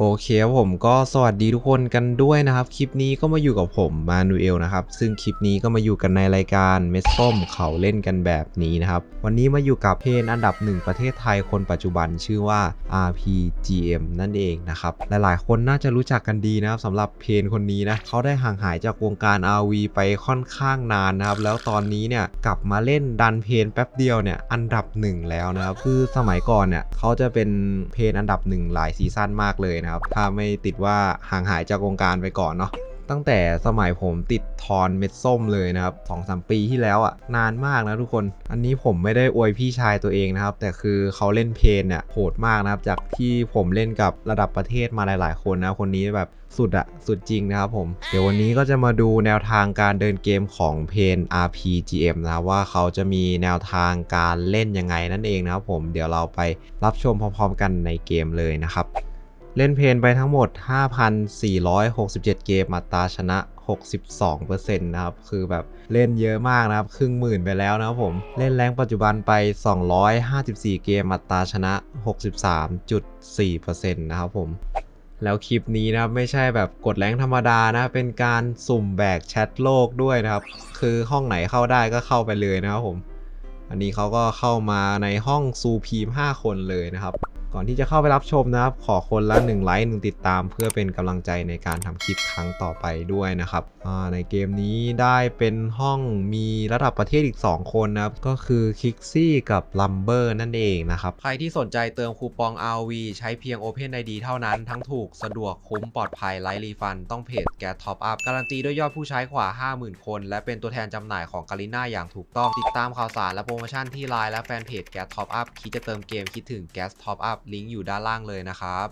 โอเคครับผมก็สวัสดีทุกคนกันด้วยนะครับ คลิปนี้ก็มาอยู่กับผมมานูเอลนะครับ ซึ่งคลิปนี้ก็มาอยู่กันในรายการเมสส้มเขาเล่นกันแบบนี้นะครับ วันนี้มาอยู่กับเพนอันดับหนึ่งประเทศไทยคนปัจจุบันชื่อว่า RPGM นั่นเองนะครับ หลายๆ คนน่าจะรู้จักกันดีนะครับสำหรับเพนคนนี้นะเขาได้ห่างหายจากวงการ RV ไปค่อนข้างนานนะครับแล้วตอนนี้เนี่ยกลับมาเล่นดันเพนแป๊บเดียวเนี่ยอันดับหนึ่งแล้วนะครับคือสมัยก่อนเนี่ยเขาจะเป็นเพนอันดับหนึ่งหลายซีซั่นมากเลยนะครับ ถ้าไม่ติดว่าห่างหายจากวงการไปก่อนเนาะตั้งแต่สมัยผมติดทอนเม็ดส้มเลยนะครับสองสามปีที่แล้วอะ่ะ นานมากนะทุกคน อันนี้ผมไม่ได้อวยพี่ชายตัวเองนะครับ แต่คือเขาเล่นเพนเนี่ยโหดมากนะครับ จากที่ผมเล่นกับระดับประเทศมาหลาย ๆ คนนะคนนี้แบบสุดอะสุดจริงนะครับผม เดี๋ยววันนี้ก็จะมาดูแนวทางการเดินเกมของเพน RPGM นะครับว่าเขาจะมีแนวทางการเล่นยังไงนั่นเองนะครับผมเดี๋ยวเราไปรับชมพร้อม ๆ กันในเกมเลยนะครับ เล่นเพนไปทั้งหมด 5,467 เกมอัตาชนะ 62%นะครับ คือแบบเล่นเยอะมากนะครับ ครึ่งหมื่นไปแล้วนะครับผม เล่นแรงปัจจุบันไป 254 เกมอัตาชนะ 63.4%นะครับผมแล้วคลิปนี้นะครับไม่ใช่แบบกดแรงธรรมดานะ เป็นการสุ่มแบกแชทโลกด้วยนะครับ คือห้องไหนเข้าได้ก็เข้าไปเลยนะครับผม อันนี้เขาก็เข้ามาในห้องซูพีม5คนเลยนะครับ ก่อนที่จะเข้าไปรับชมนะครับ ขอคนละ1ไลค์1ติดตาม เพื่อเป็นกำลังใจในการทำคลิปครั้งต่อไปด้วยนะครับในเกมนี้ได้เป็นห้องมีระดับประเทศอีก 2 คนนะครับ ก็คือคิกซี่กับลัมเบอร์นั่นเองนะครับ ใครที่สนใจเติมคูปอง RV ใช้เพียง Open ID เท่านั้นทั้งถูกสะดวกคุ้มปลอดภัยไร้รีฟัน ต้องเพจแกท็อปอัพ การันตีด้วยยอดผู้ใช้กว่า 50,000 คน และเป็นตัวแทนจำหน่ายของกาลิน่าอย่างถูกต้อง ติดตามข่าวสารและโปรโมชั่นที่ไลน์และแฟนเพจแกท็อปอัพคิดจะเติมเกมคิดถึงแกสท็อปอัพลิงก์อยู่ด้านล่างเลยนะครับ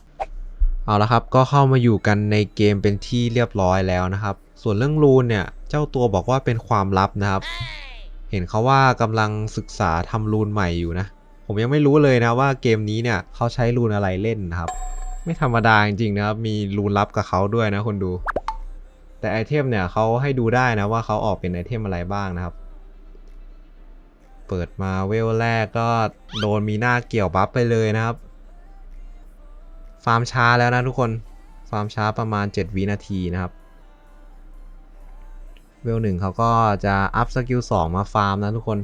เอาละครับ ก็เข้ามาอยู่กันในเกมเป็นที่เรียบร้อยแล้วนะครับ ส่วนเรื่องรูนเนี่ย เจ้าตัวบอกว่าเป็นความลับนะครับ เห็นเขาว่ากำลังศึกษาทำรูนใหม่อยู่นะ ผมยังไม่รู้เลยนะว่าเกมนี้เนี่ยเขาใช้รูนอะไรเล่นนะครับ ไม่ธรรมดาจริงๆนะครับ มีรูนลับกับเขาด้วยนะคนดู แต่ไอเทมเนี่ยเขาให้ดูได้นะว่าเขาออกเป็นไอเทมอะไรบ้างนะครับ เปิดมาเวลแรกก็โดนมีหน้าเกี่ยวบัฟไปเลยนะครับฟาร์มช้าแล้วนะทุกคน ฟาร์มช้าประมาณ 7 วินาทีนะครับ เวลหนึ่งเขาก็จะอัพสกิล2มาฟาร์มนะทุกคน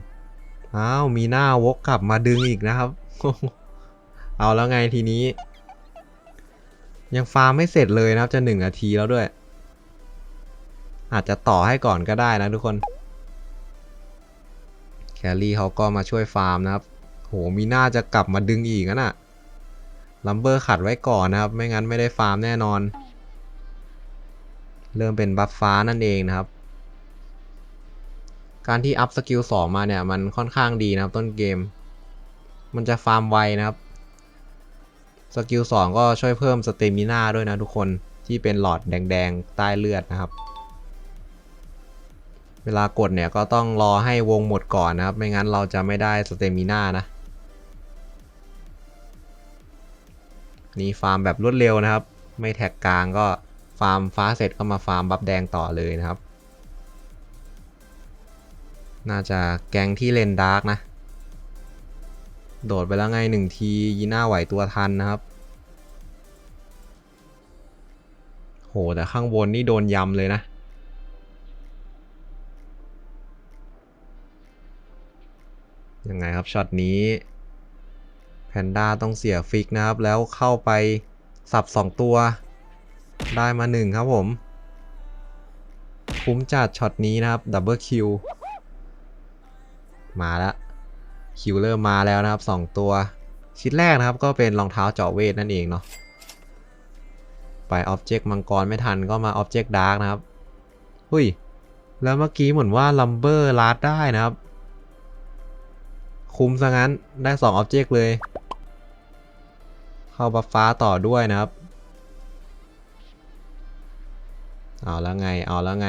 อ้าว มีหน้าวกกลับมาดึงอีกนะครับ เอาแล้วไงทีนี้ ยังฟาร์มไม่เสร็จเลยนะครับ จะ1นาทีแล้วด้วย อาจจะต่อให้ก่อนก็ได้นะทุกคน แคลรี่เขาก็มาช่วยฟาร์มนะครับ โห มีหน้าจะกลับมาดึงอีกนะน่ะลัมเบอร์ขัดไว้ก่อนนะครับ ไม่งั้นไม่ได้ฟาร์มแน่นอน เริ่มเป็นบัฟฟ้านั่นเองนะครับ การที่อัพสกิล2มาเนี่ยมันค่อนข้างดีนะครับต้นเกม มันจะฟาร์มไวนะครับ สกิล2ก็ช่วยเพิ่มสเตมิน่าด้วยนะทุกคนที่เป็นหลอดแดงๆ ใต้เลือดนะครับ เวลากดเนี่ยก็ต้องรอให้วงหมดก่อนนะครับ ไม่งั้นเราจะไม่ได้สเตมิน่านะนี่ฟาร์มแบบรวดเร็วนะครับ ไม่แท็กกลางก็ฟาร์มฟ้าเสร็จก็มาฟาร์มบัฟแดงต่อเลยนะครับ น่าจะแกงที่เลนดาร์กนะ โดดไปแล้วไงหนึ่งทียีน่าไหวตัวทันนะครับ โห แต่ข้างบนนี่โดนยำเลยนะ ยังไงครับช็อตนี้ แพนด้าต้องเสียฟิกนะครับ แล้วเข้าไปสับ 2 ตัว ได้มา 1 ครับผม คุ้มจัดช็อตนี้นะครับ ดับเบิลคิว มาแล้วคิวเริ่มมาแล้วนะครับ 2 ตัว ชิ้นแรกนะครับก็เป็นรองเท้าเจาะเวทนั่นเองเนาะไปออบเจกต์มังกรไม่ทันก็มาออบเจกต์ดาร์กนะครับหุยแล้วเมื่อกี้เหมือนว่าลัมเบอร์ลาดได้นะครับ คุ้มซะงั้นได้2 Object เลย เข้าบัฟฟ้าต่อด้วยนะครับ เอาแล้วไง เอาแล้วไง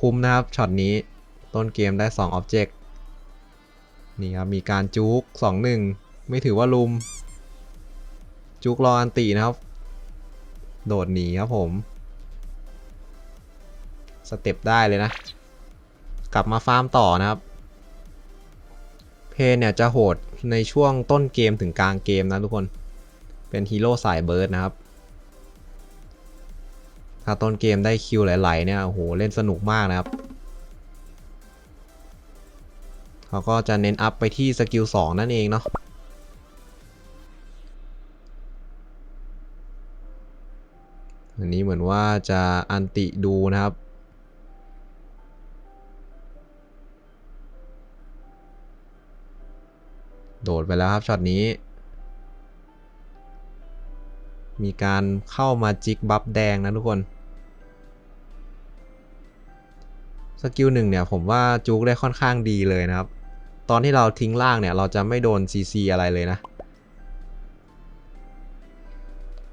คุ้มนะครับช็อตนี้ต้นเกมได้2 Object นี่ครับมีการจุก2-1 ไม่ถือว่าลุม จุกรออันตีนะครับ โดดหนีครับผม สเต็ปได้เลยนะ กลับมาฟาร์มต่อนะครับ เพนเนี่ยจะโหดในช่วงต้นเกมถึงกลางเกมนะทุกคนเป็นฮีโร่สายเบิร์ดนะครับ ถ้าต้นเกมได้คิวหลายๆเนี่ยโอ้โหเล่นสนุกมากนะครับเขาก็จะเน้นอัพไปที่สกิล2นั่นเองเนาะอันนี้เหมือนว่าจะอันติดูนะครับ โดดไปแล้วครับช็อตนี้ มีการเข้ามาจิกบัฟแดงนะทุกคน สกิลหนึ่งเนี่ยผมว่าจุกได้ค่อนข้างดีเลยนะครับ ตอนที่เราทิ้งล่างเนี่ย เราจะไม่โดน CC อะไรเลยนะ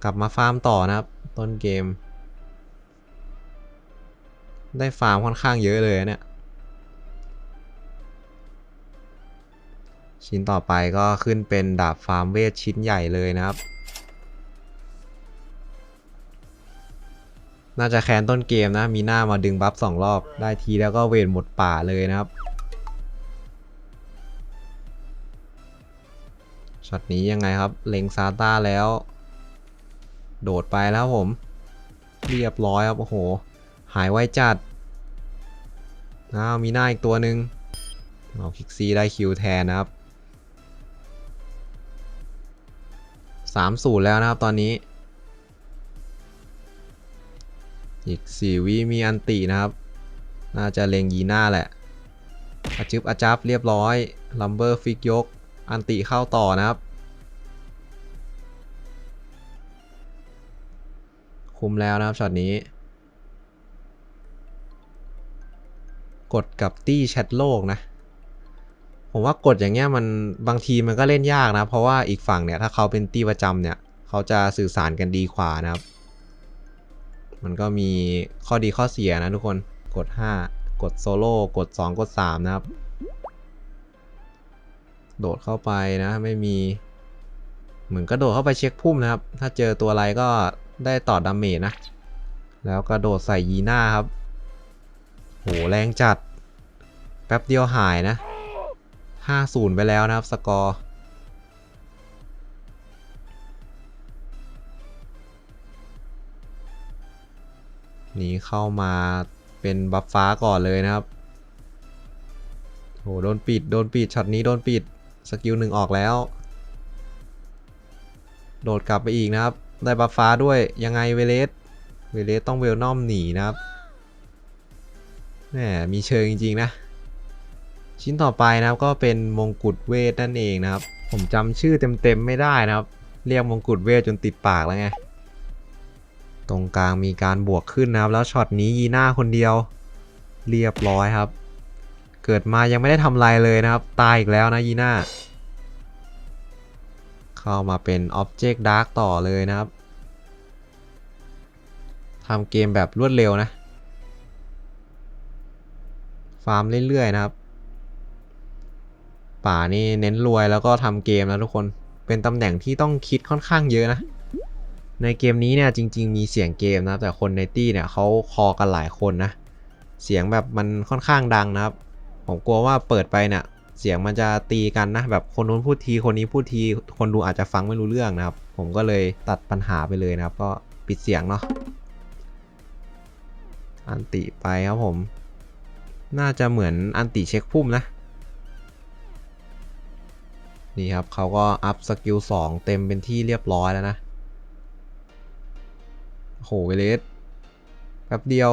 กลับมาฟาร์มต่อนะครับ ต้นเกม ได้ฟาร์มค่อนข้างเยอะเลยเนี่ย ชิ้นต่อไปก็ขึ้นเป็นดาบฟาร์มเวทชิ้นใหญ่เลยนะครับ น่าจะแคนต้นเกมนะ มีหน้ามาดึงบัฟสองรอบ ได้ทีแล้วก็เวทหมดป่าเลยนะครับ ช็อตนี้ยังไงครับ เล็งซาต้าแล้ว โดดไปแล้วผม เรียบร้อยครับ โอ้โห หายไวจัดอ้าวมีหน้าอีกตัวหนึ่งเอาคิกซี่ได้คิวแทนนะครับสามสูตรแล้วนะครับตอนนี้ อีกสี่วิมีอันตินะครับ น่าจะเลงยีน่าแหละอาจึบอาจับเรียบร้อยลัมเบอร์ฟิกยก อันติเข้าต่อนะครับ คุมแล้วนะครับช็อตนี้ กดกับตี้แชทโลกนะ ผมว่ากดอย่างเงี้ยมันบางทีมันก็เล่นยากนะ เพราะว่าอีกฝั่งเนี่ย ถ้าเขาเป็นตี้ประจำเนี่ย เขาจะสื่อสารกันดีกว่านะครับ มันก็มีข้อดีข้อเสียนะทุกคนกด 5 กดโซโล่กด 2 กด 3 นะครับ โดดเข้าไปนะไม่มี เหมือนกระโดดเข้าไปเช็คพุ่มนะครับ ถ้าเจอตัวอะไรก็ได้ต่อดาเมจนะ แล้วกระโดดใส่ยีน่าครับโหแรงจัด แป๊บเดียวหายนะ 5-0 ไปแล้วนะครับสกอร์ หนีเข้ามาเป็นบัฟฟ้าก่อนเลยนะครับโหโดนปิด โดนปิด ช็อตนี้โดนปิด สกิลหนึ่งออกแล้ว โดดกลับไปอีกนะครับ ได้บัฟฟ้าด้วย ยังไงเวเลส เวเลสต้องเวลนอมหนีนะครับ แหม มีเชิงจริง ๆ นะ ชิ้นต่อไปนะครับก็เป็นมงกุฎเวทนั่นเองนะครับ ผมจำชื่อเต็ม ๆ ไม่ได้นะครับ เรียกมงกุฎเวทจนติดปากแล้วไง ตรงกลางมีการบวกขึ้นนะครับ แล้วช็อตนี้ยีน่าคนเดียวเรียบร้อยครับ เกิดมายังไม่ได้ทำอะไรเลยนะครับ ตายอีกแล้วนะยีน่าเข้ามาเป็น Object Dark ต่อเลยนะครับทำเกมแบบรวดเร็วนะ ฟาร์มเรื่อยๆนะครับ ป่านี่เน้นรวยแล้วก็ทำเกมนะทุกคนเป็นตำแหน่งที่ต้องคิดค่อนข้างเยอะนะ ในเกมนี้เนี่ยจริง ๆ มีเสียงเกมนะครับแต่คนในตี้เนี่ยเขาคอกันหลายคนนะ เสียงแบบมันค่อนข้างดังนะครับ ผมกลัวว่าเปิดไปเนี่ยเสียงมันจะตีกันนะ แบบคนนู้นพูดทีคนนี้พูดทีคนดูอาจจะฟังไม่รู้เรื่องนะครับ ผมก็เลยตัดปัญหาไปเลยนะครับ ก็ปิดเสียงเนาะอันติไปครับผม น่าจะเหมือนอันติเช็คพุ่มนะ นี่ครับเขาก็อัพสกิล2เต็มเป็นที่เรียบร้อยแล้วนะ โหเวเลสแป๊บเดียว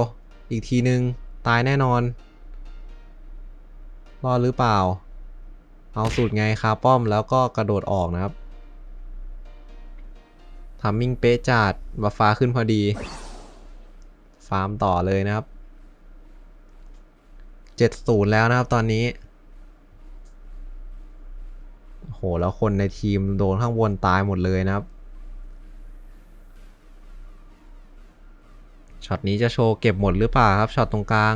อีกทีนึง ตายแน่นอน รอดหรือเปล่า เอาสุดไงคาป้อมแล้วก็กระโดดออกนะครับทำมิ่งเป๊ะจัดบัฟฟ้าขึ้นพอดี ฟาร์มต่อเลยนะครับ 70 แล้วนะครับตอนนี้โหแล้วคนในทีมโดนข้างบนตายหมดเลยนะครับ ช็อตนี้จะโชว์เก็บหมดหรือเปล่าครับช็อตตรงกลาง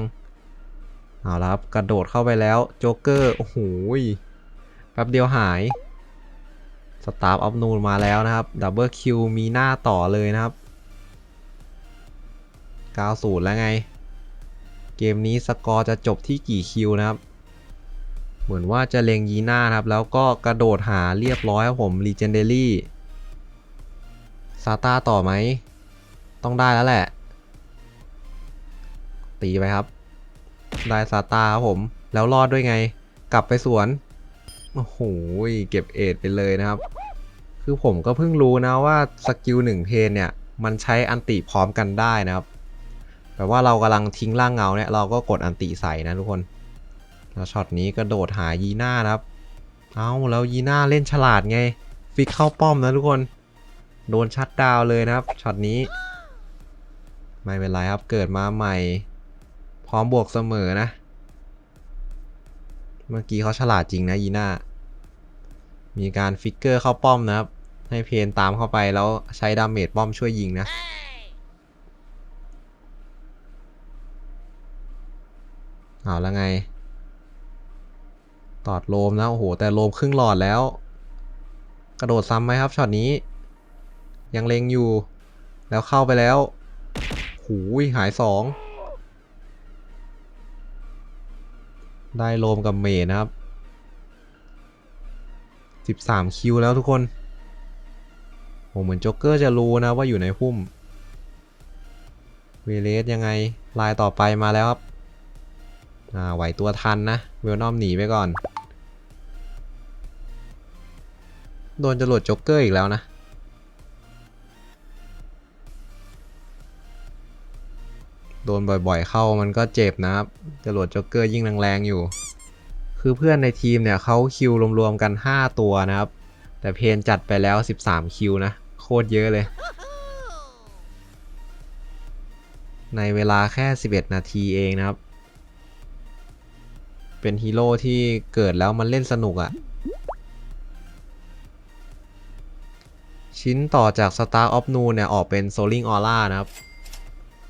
เอาละครับกระโดดเข้าไปแล้วโจ๊กเกอร์โอ้โหแป๊บเดียวหายสตาร์ฟออฟนูนมาแล้วนะครับดับเบิลคิวมีหน้าต่อเลยนะครับ90แล้วไง เกมนี้สกอร์จะจบที่กี่คิวนะครับ เหมือนว่าจะเลงยีน่านะครับ แล้วก็กระโดดหาเรียบร้อยครับผม Legendary ซาตาต่อไหม ต้องได้แล้วแหละ ตีไปครับ ได้ซาตาครับผม แล้วรอดด้วยไง กลับไปสวน โอ้โห เก็บเอทไปเลยนะครับ คือผมก็เพิ่งรู้นะว่าสกิลหนึ่งเพนเนี่ย มันใช้อันติพร้อมกันได้นะครับแปลว่าเรากำลังทิ้งร่างเงาเนี่ย เราก็กดอันติใส่นะทุกคน แล้วช็อตนี้กระโดดหายีน่านะครับ เอาแล้วยีน่าเล่นฉลาดไง ฟิกเข้าป้อมนะทุกคน โดนชัดดาวเลยนะครับช็อตนี้ ไม่เป็นไรครับ เกิดมาใหม่ พร้อมบวกเสมอนะ เมื่อกี้เขาฉลาดจริงนะยีน่า มีการฟิกเกอร์เข้าป้อมนะครับ ให้เพนตามเข้าไปแล้วใช้ดาเมจป้อมช่วยยิงนะเอาแล้วไง ตอดโลมนะ โอ้โห แต่โลมครึ่งหลอดแล้ว กระโดดซ้ำไหมครับช็อตนี้ ยังเล็งอยู่ แล้วเข้าไปแล้ว หูยหายสอง ได้โลมกับเมจนะครับ 13 คิวแล้วทุกคนโอ้เหมือนโจ๊กเกอร์จะรู้นะว่าอยู่ในพุ่มเวเลสยังไง ลายต่อไปมาแล้วครับ อ่า ไหวตัวทันนะ เวลนอมหนีไปก่อน โดนจรวดโจ๊กเกอร์อีกแล้วนะ โดนบ่อยๆ เข้ามันก็เจ็บนะครับจรวดโจ๊กเกอร์ยิ่งแรงๆอยู่ คือเพื่อนในทีมเนี่ยเขาคิวรวมๆกัน 5 ตัวนะครับ แต่เพนจัดไปแล้ว 13 คิวนะ โคตรเยอะเลย ในเวลาแค่ 11 นาทีเองนะครับ เป็นฮีโร่ที่เกิดแล้วมันเล่นสนุกอะ่ะชิ้นต่อจาก Star of Noon เนี่ย ออกเป็น Soling Aura นะครับ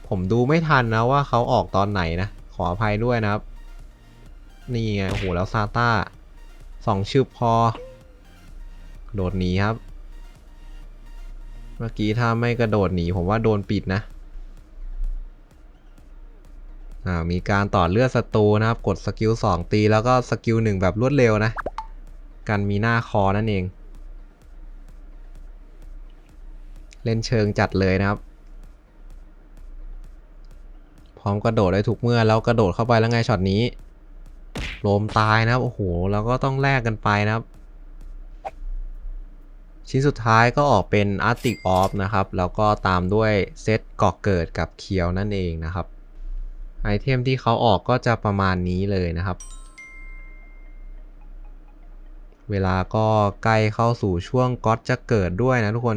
ผมดูไม่ทันนะว่าเขาออกตอนไหนนะ ขออภัยด้วยนะครับ นี่ไงโอ้โหแล้วซาต้าสองชึบพอ โดดหนีครับ เมื่อกี้ถ้าไม่กระโดดหนี ผมว่าโดนปิดนะอ่ามีการต่อเลือดศัตรูนะครับ กดสกิล2 ตีแล้วก็สกิล1แบบรวดเร็วนะ กันมีหน้าคอนั่นเอง เล่นเชิงจัดเลยนะครับ ร้อมกระโดดได้ทุกเมื่อแล้วกระโดดเข้าไปแล้วไงช็อตนี้โลมตายนะครับโอ้โหแล้วก็ต้องแลกกันไปนะครับ ชิ้นสุดท้ายก็ออกเป็น Arctic Off นะครับ แล้วก็ตามด้วยเซตก่อเกิดกับเคียวนั่นเองนะครับไอเทมที่เขาออกก็จะประมาณนี้เลยนะครับ เวลาก็ใกล้เข้าสู่ช่วงก๊อตจะเกิดด้วยนะทุกคน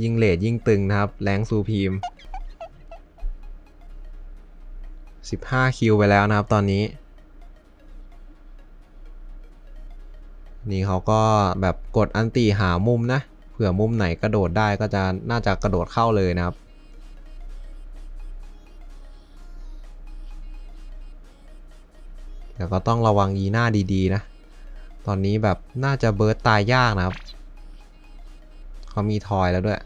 ยิงเลดยิงตึงนะครับ แรงซูพีม 15 คิวไปแล้วนะครับตอนนี้ นี่เขาก็แบบกดอันตีหามุมนะ เผื่อมุมไหนกระโดดได้ก็จะน่าจะกระโดดเข้าเลยนะครับแต่ก็ต้องระวังยีหน้าดีๆนะ ตอนนี้แบบน่าจะเบิร์ตตายยากนะครับ เขามีทอยแล้วด้วย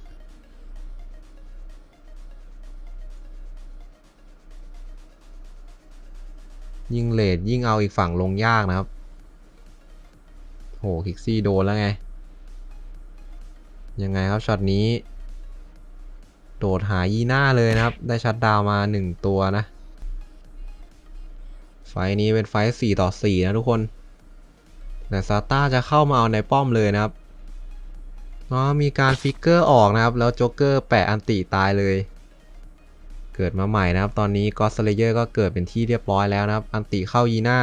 ยิ่งเลดยิ่งเอาอีกฝั่งลงยากนะครับ โหคิกซี่โดนแล้วไง ยังไงครับช็อตนี้ โดดหายีหน่าเลยนะครับ ได้ชัดดาวมา 1 ตัวนะ ไฟนี้เป็นไฟ4ต่อ 4 นะทุกคนแต่ซาต้าจะเข้ามาเอาในป้อมเลยนะครับ อ๋อมีการฟิกเกอร์ออกนะครับ แล้วโจ๊กเกอร์แปะอันติตายเลย เกิดมาใหม่นะครับ ตอนนี้ก็สเลเยอร์ก็เกิดเป็นที่เรียบร้อยแล้วนะครับ อันติเข้ายีน่า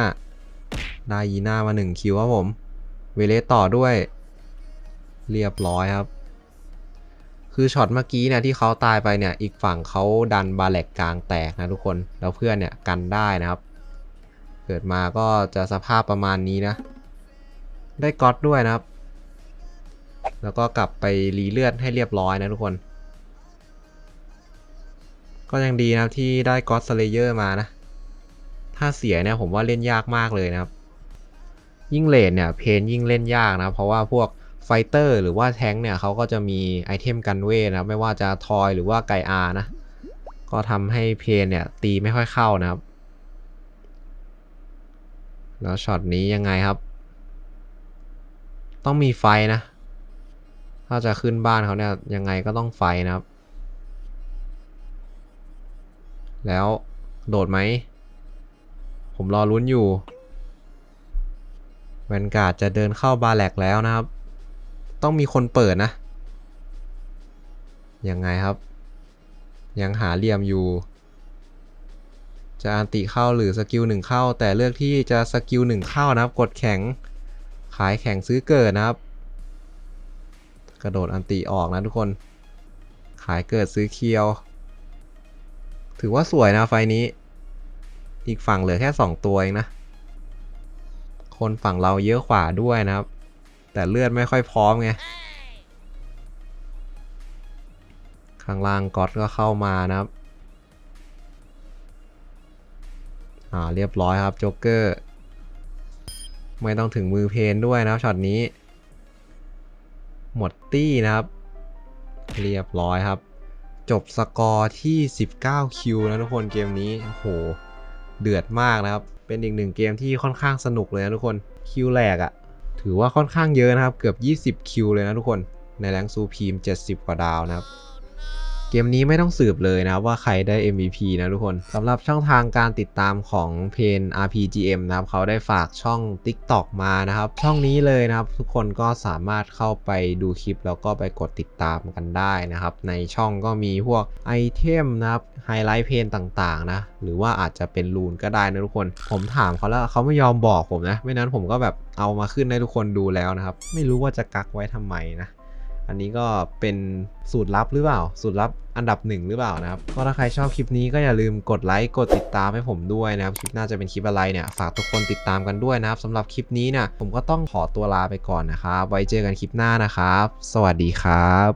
ได้ยีน่ามา1คิวครับผม เวเลต่อด้วย เรียบร้อยครับ คือช็อตเมื่อกี้เนี่ยที่เขาตายไปเนี่ย อีกฝั่งเขาดันบาแลกกลางแตกนะทุกคน แล้วเพื่อนเนี่ยกันได้นะครับ เกิดมาก็จะสภาพประมาณนี้นะ ได้ก๊อตด้วยนะครับ แล้วก็กลับไปรีเลือดให้เรียบร้อยนะทุกคน ก็ยังดีนะครับที่ได้ก็ d สเลเยอร์มานะ ถ้าเสียเนี่ยผมว่าเล่นยากมากเลยนะครับ ยิ่งเลนเนี่ยเพนยิ่งเล่นยากนะเพราะว่าพวกไฟเตอร์หรือว่าแท้งเนี่ยเขาก็จะมีไอเทมกันเวทนะไม่ว่าจะทอยหรือว่าไกอานะ ก็ทำให้เพนเนี่ยตีไม่ค่อยเข้านะครับ แล้วช็อตนี้ยังไงครับ ต้องมีไฟนะ ถ้าจะขึ้นบ้านเขาเนี่ยยังไงก็ต้องไฟนะครับ แล้วโดดไหม ผมรอลุ้นอยู่แวนการ์ดจะเดินเข้าบาแลกแล้วนะครับ ต้องมีคนเปิดนะ ยังไงครับ ยังหาเหลี่ยมอยู่ จะอันติเข้าหรือสกิลหนึ่งเข้า แต่เลือกที่จะสกิลหนึ่งเข้านะครับ กดแข็ง ขายแข็งซื้อเกิดนะครับ กระโดดอันติออกนะทุกคน ขายเกิดซื้อเคียว ถือว่าสวยนะไฟนี้ อีกฝั่งเหลือแค่ 2 ตัวเองนะ คนฝั่งเราเยอะกว่าด้วยนะครับ แต่เลือดไม่ค่อยพร้อมไง ข้างล่างก๊อตก็เข้ามานะครับ อ่าเรียบร้อยครับโจ๊กเกอร์ ไม่ต้องถึงมือเพนด้วยนะช็อตนี้ หมดตี้นะครับ เรียบร้อยครับ จบสกอร์ที่ 19 คิวนะทุกคนเกมนี้โอ้โหเดือดมากนะครับ เป็นอีกหนึ่งเกมที่ค่อนข้างสนุกเลยนะทุกคนคิวแรกอะถือว่าค่อนข้างเยอะนะครับ เกือบ 20 คิวเลยนะทุกคน ในแรงซูพีม 70 กว่าดาวนะครับ เกมนี้ไม่ต้องสืบเลยนะว่าใครได้ MVP นะทุกคนสำหรับช่องทางการติดตามของเพน RPGM นะครับเขาได้ฝากช่อง TikTok มานะครับ ช่องนี้เลยนะครับ ทุกคนก็สามารถเข้าไปดูคลิป แล้วก็ไปกดติดตามกันได้นะครับ ในช่องก็มีพวกไอเทมนะครับไฮไลท์เพนต่างๆนะ หรือว่าอาจจะเป็นรูนก็ได้นะทุกคน ผมถามเขาแล้วเขาไม่ยอมบอกผมนะ ไม่นั้นผมก็แบบเอามาขึ้นให้ทุกคนดูแล้วนะครับ ไม่รู้ว่าจะกักไว้ทำไมนะ อันนี้ก็เป็นสูตรลับหรือเปล่า สูตรลับอันดับหนึ่งหรือเปล่านะครับ ก็ถ้าใครชอบคลิปนี้ก็อย่าลืมกดไลค์ กดติดตามให้ผมด้วยนะครับ คลิปหน้าจะเป็นคลิปอะไรเนี่ย ฝากทุกคนติดตามกันด้วยนะครับสำหรับคลิปนี้เนี่ยผมก็ต้องขอตัวลาไปก่อนนะครับ ไว้เจอกันคลิปหน้านะครับ สวัสดีครับ